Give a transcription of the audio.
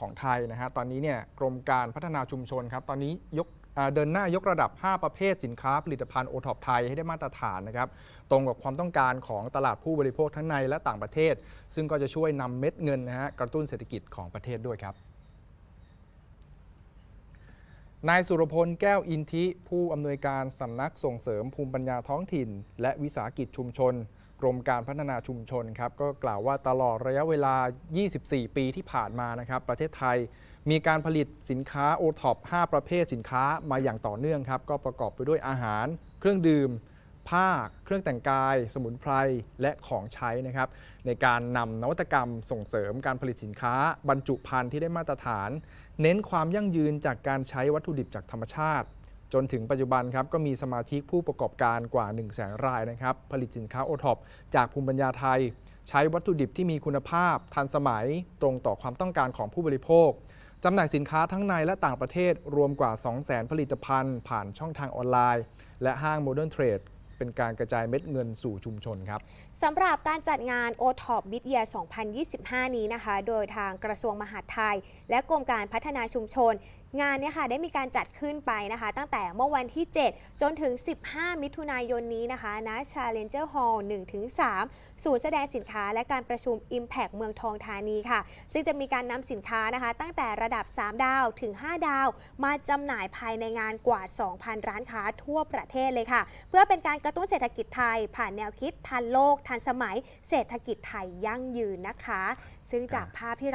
ของไทยนะฮะตอนนี้เนี่ยกรมการพัฒนาชุมชนครับตอนนี้ยกเดินหน้ายกระดับ 5 ประเภทสินค้าผลิตภัณฑ์โอท็อปไทยให้ได้มาตรฐานนะครับตรงกับความต้องการของตลาดผู้บริโภคทั้งในและต่างประเทศ ซึ่งก็จะช่วยนำเม็ดเงินนะฮะกระตุ้นเศรษฐกิจของประเทศด้วยครับนายสุรพลแก้วอินทิ ผู้อำนวยการสำนักส่งเสริมภูมิปัญญาท้องถิ่น และวิสาหกิจชุมชน กรมการพัฒนาชุมชนครับก็กล่าวว่าตลอดระยะเวลา 24 ปีที่ผ่านมานะครับ ประเทศไทยมีการผลิตสินค้าโอท็อป5ประเภทสินค้ามาอย่างต่อเนื่องครับ ก็ประกอบไปด้วยอาหาร เครื่องดื่ม ผ้า เครื่องแต่งกาย สมุนไพร และของใช้นะครับ ในการนำนวัตกรรมส่งเสริมการผลิตสินค้า บรรจุภัณฑ์ที่ได้มาตรฐาน เน้นความยั่งยืนจากการใช้วัตถุดิบจากธรรมชาติ จนถึงปัจจุบันครับก็มีสมาชิกผู้ประกอบการกว่า 1 0 0 0 0แสนรายนะครับ ผลิตสินค้าโอท็อปจากภูมิปัญญาไทย ใช้วัตถุดิบที่มีคุณภาพ ทันสมัย ตรงต่อความต้องการของผู้บริโภคจำหน่ายสินค้าทั้งในและต่างประเทศรวมกว่า 200,000 ผลิตภัณฑ์ ผ่านช่องทางออนไลน์ และห้างโมเดิร์นเทรดเป็นการกระจายเม็ดเงินสู่ชุมชนครับสำหรับการจัดงาน o t o p b i t Year 2025 นี้นะคะ โดยทางกระทรวงมหาดไทย และกรมการพัฒนาชุมชน งานเนี้ค่ะได้มีการจัดขึ้นไปนะคะ ตั้งแต่เมื่อวันที่ 7 จนถึง 15 มิถุนายนนี้นะคะณ Challenger Hall 1-3 ศูนย์แสดงสินค้าและการประชุม Impact เมืองทองธานีค่ะ ซึ่งจะมีการนำสินค้านะคะ ตั้งแต่ระดับ 3 ดาวถึง 5 ดาว มาจำหน่ายภายในงานกว่า 2,000 ร้านค้าทั่วประเทศเลยค่ะ เพื่อเป็นการกระตุ้นเศรษฐกิจไทย ผ่านแนวคิดทันโลกทันสมัย เศรษฐกิจไทยยั่งยืนนะคะ ซึ่งจากภาพที่เรา